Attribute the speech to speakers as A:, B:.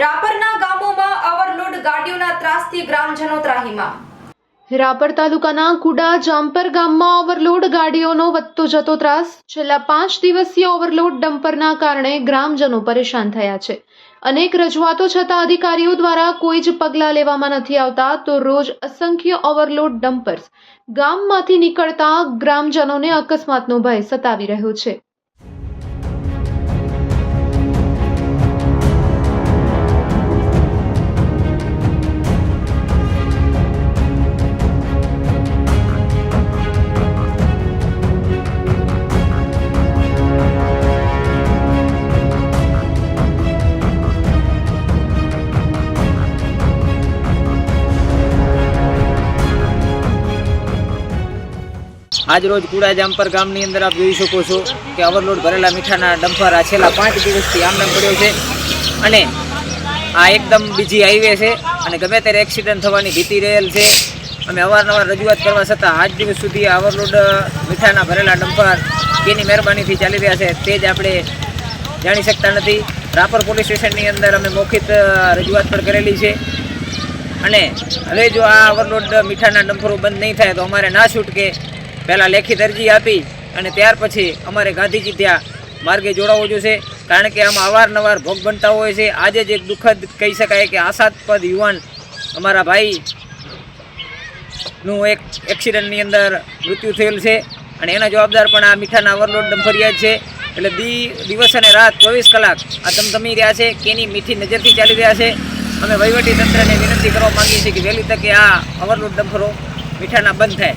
A: રાપરના ગામોમાં ઓવરલોડ ગાડીઓના ત્રાસથી ગ્રામજનો ત્રાહીમાં.
B: રાપર તાલુકાના કુડા જામપર ગામમાં ઓવરલોડ ગાડીઓનો વધતો જતો ત્રાસ. છેલ્લા પાંચ દિવસીય ઓવરલોડ ડમ્પરના કારણે ગ્રામજનો પરેશાન થયા છે. અનેક રજૂઆતો છતાં અધિકારીઓ દ્વારા કોઈ જ પગલાં લેવામાં નથી આવતા તો રોજ અસંખ્ય ઓવરલોડ ડમ્પર્સ ગામમાંથી નીકળતા ગ્રામજનોને અકસ્માતનો ભય સતાવી રહ્યો છે.
C: આજ રોજ કુડા જામપર ગામની અંદર આપ જોઈ શકો છો કે ઓવરલોડ ભરેલા મીઠાના ડમ્પર આ છેલ્લા પાંચ દિવસથી આમનામ પડ્યો છે. અને આ એકદમ બીજી હાઈવે છે અને ગમે ત્યારે એક્સિડન્ટ થવાની ભીતિ રહેલ છે. અમે અવારનવાર રજૂઆત કરવા છતાં આજ દિવસ સુધી આ ઓવરલોડ મીઠાના ભરેલા ડમ્પર કેની મહેરબાનીથી ચાલી રહ્યા છે તે જ આપણે જાણી શકતા નથી. રાપર પોલીસ સ્ટેશનની અંદર અમે મૌખિત રજૂઆત પણ કરેલી છે. અને હવે જો આ ઓવરલોડ મીઠાના ડમ્પરો બંધ નહીં થાય તો અમારે ના છૂટકે પહેલાં લેખિત અરજી આપી અને ત્યાર પછી અમારે ગાંધીજી ત્યાં માર્ગે જોડાવવું જોશે. કારણ કે આમાં અવારનવાર ભોગ બનતા હોય છે. આજે જ એક દુઃખદ કહી શકાય કે આશાસ્પદ યુવાન અમારા ભાઈ નું એક એક્સિડન્ટની અંદર મૃત્યુ થયેલ છે. અને એના જવાબદાર પણ આ મીઠાના ઓવરલોડ ફરિયાદ છે. એટલે દી, દિવસ અને રાત ચોવીસ કલાક આ ધમધમી રહ્યા છે. કેની મીઠી નજરથી ચાલી રહ્યા છે. અમે વહીવટી તંત્રને વિનંતી કરવા માગીએ છીએ કે વહેલી તકે આ ઓવરલોડ ડમ્ફરો મીઠાના બંધ થાય.